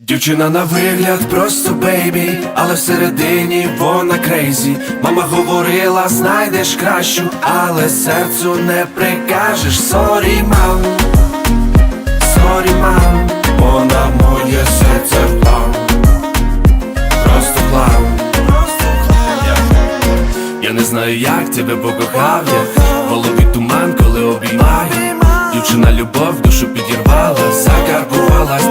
Дівчина на вигляд просто бейбі, але всередині вона крейзі. Мама говорила, знайдеш кращу, але серцю не прикажеш. Сорі, мам, сорі, мам, вона моє серце впав. Просто клав. Я не знаю, як тебе покохав я голові туман, коли обіймаю Дівчина любов, душу підірвала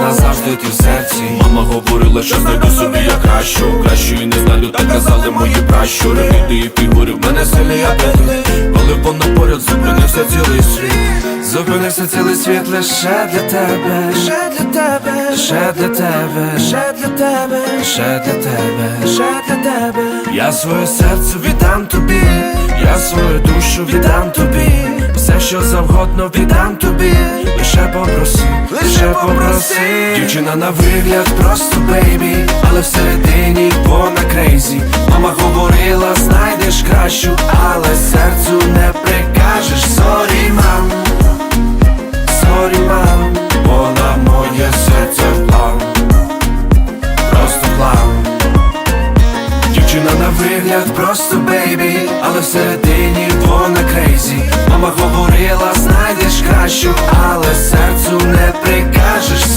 назавжди ти в серці. Мама говорила, що знайду собі я кращу. Кращої не знаю, так казали мої пращури. Від її фігури в мене сильний апетит. Коли вона поряд зупинився цілий світ. Зупинився цілий світ лише для тебе. Лише для тебе. Лише для тебе. Лише для тебе. Лише для тебе. Лише для тебе. Я своє серце віддам тобі. Я свою душу віддам тобі що завгодно віддам тобі. Лише попроси, лише попроси. Дівчина на вигляд просто бейбі. Але всередині вона крейзі. Мама говорила, знайдеш кращу Але серцю не прикажеш. Сорі, мам. Сорі, мам, вона моє серце вклав Просто клав Дівчина на вигляд просто бейбі, але всередині вона крейзі. Мама говорила, знайдеш кращу, але серцю не прикажеш.